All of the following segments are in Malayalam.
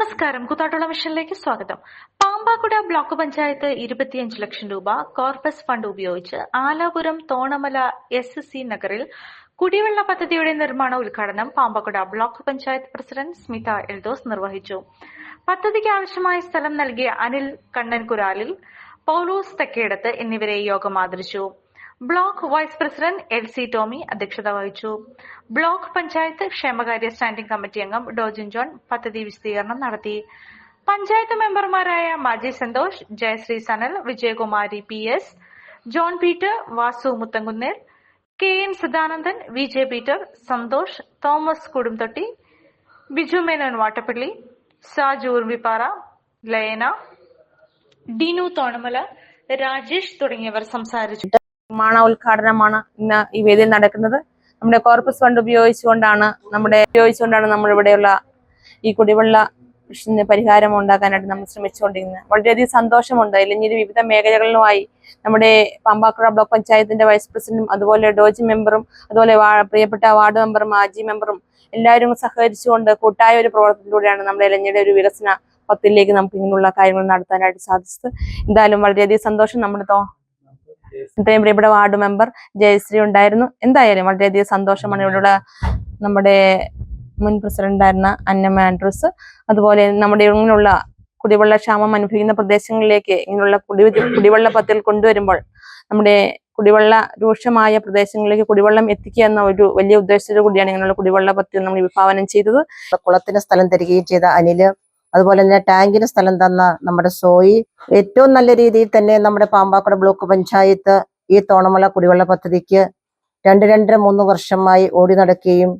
നമസ്കാരം. കൂത്താട്ടുള്ള മിഷനിലേക്ക് സ്വാഗതം. പാമ്പാക്കുട ബ്ലോക്ക് പഞ്ചായത്ത് ഇരുപത്തിയഞ്ച് ലക്ഷം രൂപ കോർപ്പസ് ഫണ്ട് ഉപയോഗിച്ച് ആലാപുരം തോണമല എസ് സി നഗറിൽ കുടിവെള്ള പദ്ധതിയുടെ നിർമ്മാണ ഉദ്ഘാടനം പാമ്പാക്കുട ബ്ലോക്ക് പഞ്ചായത്ത് പ്രസിഡന്റ് സ്മിത എൽദോസ് നിർവഹിച്ചു. പദ്ധതിക്ക് ആവശ്യമായ സ്ഥലം നൽകിയ അനിൽ കണ്ണൻകുരാലിൽ പൌലോസ് തെക്കേടത്ത് എന്നിവരെ യോഗം ആദരിച്ചു. Block vice president L C Tomy അധ്യക്ഷത വഹിച്ചു. ബ്ലോക്ക് പഞ്ചായത്ത് ക്ഷേമകാര്യ സ്റ്റാൻഡിംഗ് കമ്മിറ്റി അംഗം ഡോജിൻ ജോൺ പദ്ധതി വിശദീകരണം നടത്തി. പഞ്ചായത്ത് മെമ്പർമാരായ Maji Santhosh Jayasree Sanal Vijayakumari P S John Peter Vasu Muthankunnel K N Sadanandan V J Peter Santhosh Thomas Kudumthotti Biju Menon Vattappally Saju Urvippara Layana Dinu Thonamala Rajesh തുടങ്ങിയവർ സംസാരിച്ചു. നിർമ്മാണ ഉദ്ഘാടനമാണ് ഇന്ന് ഈ വേദിയിൽ നടക്കുന്നത്. നമ്മുടെ കോർപ്പസ് ഫണ്ട് ഉപയോഗിച്ചുകൊണ്ടാണ് നമ്മുടെ ഉപയോഗിച്ചുകൊണ്ടാണ് നമ്മൾ ഇവിടെയുള്ള ഈ കുടിവെള്ള പ്രശ്നത്തിന് പരിഹാരം ഉണ്ടാക്കാനായിട്ട് നമ്മൾ ശ്രമിച്ചുകൊണ്ടിരിക്കുന്നത് വളരെയധികം സന്തോഷമുണ്ട്. ഇല്ലെങ്കിൽ വിവിധ മേഖലകളിലുമായി നമ്മുടെ പമ്പാക്കുഴ ബ്ലോക്ക് പഞ്ചായത്തിന്റെ വൈസ് പ്രസിഡന്റും അതുപോലെ ഡോജി മെമ്പറും അതുപോലെ പ്രിയപ്പെട്ട വാർഡ് മെമ്പറും ആജി മെമ്പറും എല്ലാവരും സഹകരിച്ചുകൊണ്ട് കൂട്ടായ ഒരു പ്രവർത്തനത്തിലൂടെയാണ് നമ്മുടെ ഇലഞ്ഞിയുടെ ഒരു വികസന പത്തിലേക്ക് നമുക്ക് ഇങ്ങനെയുള്ള കാര്യങ്ങൾ നടത്താനായിട്ട് സാധിച്ചത്. എന്തായാലും വളരെയധികം സന്തോഷം. നമ്മുടെ ഇത്രയും പ്രിയപ്പെട്ട വാർഡ് മെമ്പർ ജയശ്രീ ഉണ്ടായിരുന്നു. എന്തായാലും വളരെയധികം സന്തോഷമാണ് ഇവിടെയുള്ള നമ്മുടെ മുൻ പ്രസിഡന്റ് ആയിരുന്ന അന്നമ്മ ആൻഡ്രൂസ്. അതുപോലെ നമ്മുടെ ഇങ്ങനെയുള്ള കുടിവെള്ള ക്ഷാമം അനുഭവിക്കുന്ന പ്രദേശങ്ങളിലേക്ക് ഇങ്ങനെയുള്ള കുടി കുടിവെള്ള പദ്ധതികൾ കൊണ്ടുവരുമ്പോൾ നമ്മുടെ കുടിവെള്ള രൂക്ഷമായ പ്രദേശങ്ങളിലേക്ക് കുടിവെള്ളം എത്തിക്കുക എന്ന ഒരു വലിയ ഉദ്ദേശത്തോടു കൂടിയാണ് ഇങ്ങനെയുള്ള കുടിവെള്ള പദ്ധതി നമ്മൾ വിഭാവനം ചെയ്തത്. കുളത്തിന് സ്ഥലം തരികയും ചെയ്ത അനിൽ അതുപോലെ തന്നെ ടാങ്കിന് സ്ഥലം തന്ന നമ്മുടെ സോയി ഏറ്റവും നല്ല രീതിയിൽ തന്നെ നമ്മുടെ പാമ്പാക്കുട ബ്ലോക്ക് പഞ്ചായത്ത് ഈ തോണമല കുടിവെള്ള പദ്ധതിക്ക് രണ്ട് രണ്ടര മൂന്ന് വർഷമായി ഓടി നടക്കുകയും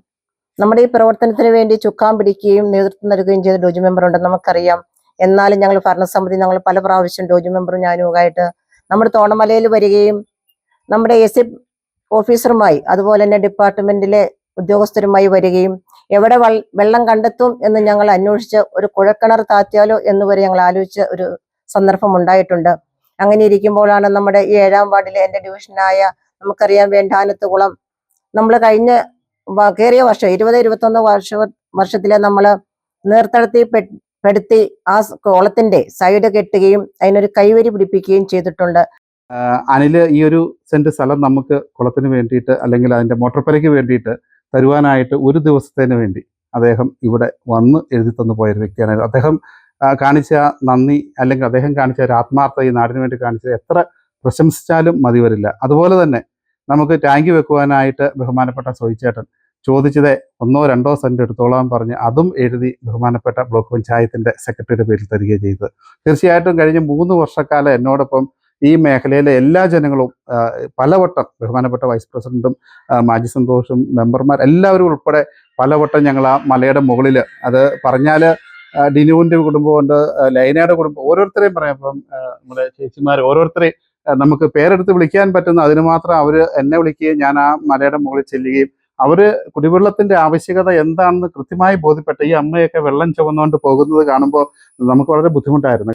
നമ്മുടെ ഈ പ്രവർത്തനത്തിന് വേണ്ടി ചുക്കാൻ പിടിക്കുകയും നേതൃത്വം നൽകുകയും ചെയ്ത ഡോജി മെമ്പർ ഉണ്ടെന്ന് നമുക്കറിയാം. എന്നാലും ഞങ്ങൾ ഭരണസമിതി ഞങ്ങൾ പല പ്രാവശ്യം ഡോജി മെമ്പറും ഞാനും ആയിട്ട് നമ്മുടെ തോണമലയിൽ വരികയും നമ്മുടെ എ സി ഓഫീസറുമായി അതുപോലെ തന്നെ ഡിപ്പാർട്ട്മെന്റിലെ ഉദ്യോഗസ്ഥരുമായി വരികയും എവിടെ വെള്ളം കണ്ടെത്തും എന്ന് ഞങ്ങൾ അന്വേഷിച്ച് ഒരു കുഴക്കിണർ താത്തിയാലോ എന്ന് വരെ ഞങ്ങൾ ആലോചിച്ച ഒരു സന്ദർഭം ഉണ്ടായിട്ടുണ്ട്. അങ്ങനെ ഇരിക്കുമ്പോഴാണ് നമ്മുടെ ഈ ഏഴാം വാർഡിലെ എന്റെ ഡിവിഷനായ നമുക്കറിയാം വേണ്ടാനത്ത് കുളം. നമ്മൾ കഴിഞ്ഞ കയറിയ വർഷം ഇരുപത് ഇരുപത്തൊന്ന് വർഷ വർഷത്തിലെ നമ്മൾ നീർത്തടത്തി പെടുത്തി ആ കുളത്തിന്റെ സൈഡ് കെട്ടുകയും അതിനൊരു കൈവരി പിടിപ്പിക്കുകയും ചെയ്തിട്ടുണ്ട്. അനിൽ ഈ ഒരു സെന്റ് സ്ഥലം നമുക്ക് കുളത്തിന് വേണ്ടിയിട്ട് അല്ലെങ്കിൽ അതിന്റെ മോട്ടോർപ്പരയ്ക്ക് വേണ്ടിയിട്ട് തരുവാനായിട്ട് ഒരു ദിവസത്തിന് വേണ്ടി അദ്ദേഹം ഇവിടെ വന്ന് എഴുതി തന്നു പോയ ഒരു വ്യക്തിയാണ്. അദ്ദേഹം കാണിച്ച നന്ദി അല്ലെങ്കിൽ അദ്ദേഹം കാണിച്ച ഒരു ആത്മാർത്ഥത ഈ നാടിന് വേണ്ടി കാണിച്ച എത്ര പ്രശംസിച്ചാലും മതി വരില്ല. അതുപോലെ തന്നെ നമുക്ക് ടാങ്ക് വെക്കുവാനായിട്ട് ബഹുമാനപ്പെട്ട സോയിച്ചേട്ടൻ ചോദിച്ചതേ ഒന്നോ രണ്ടോ സെന്റ് എടുത്തോളാം പറഞ്ഞ് അതും എഴുതി ബഹുമാനപ്പെട്ട ബ്ലോക്ക് പഞ്ചായത്തിന്റെ സെക്രട്ടറിയുടെ പേരിൽ തരികയും ചെയ്തത് തീർച്ചയായിട്ടും കഴിഞ്ഞ മൂന്ന് വർഷക്കാലം എന്നോടൊപ്പം ഈ മേഖലയിലെ എല്ലാ ജനങ്ങളും പലവട്ടം ബഹുമാനപ്പെട്ട വൈസ് പ്രസിഡന്റും മാജി സന്തോഷും മെമ്പർമാർ എല്ലാവരും ഉൾപ്പെടെ പലവട്ടം ഞങ്ങൾ ആ മലയുടെ മുകളിൽ അത് പറഞ്ഞാൽ ഡിനുവിന്റെ കുടുംബമുണ്ട് ലൈനയുടെ കുടുംബം ഓരോരുത്തരെയും പറയാം. ഇപ്പം നമ്മുടെ ചേച്ചിമാർ ഓരോരുത്തരെയും നമുക്ക് പേരെടുത്ത് വിളിക്കാൻ പറ്റുന്ന അതിന് മാത്രം അവർ എന്നെ വിളിക്കുകയും ഞാൻ ആ മലയുടെ മുകളിൽ ചെല്ലുകയും അവർ കുടിവെള്ളത്തിന്റെ ആവശ്യകത എന്താണെന്ന് കൃത്യമായി ബോധ്യപ്പെട്ട ഈ അമ്മയൊക്കെ വെള്ളം ചുമന്നുകൊണ്ട് പോകുന്നത് കാണുമ്പോൾ നമുക്ക് വളരെ ബുദ്ധിമുട്ടായിരുന്നു.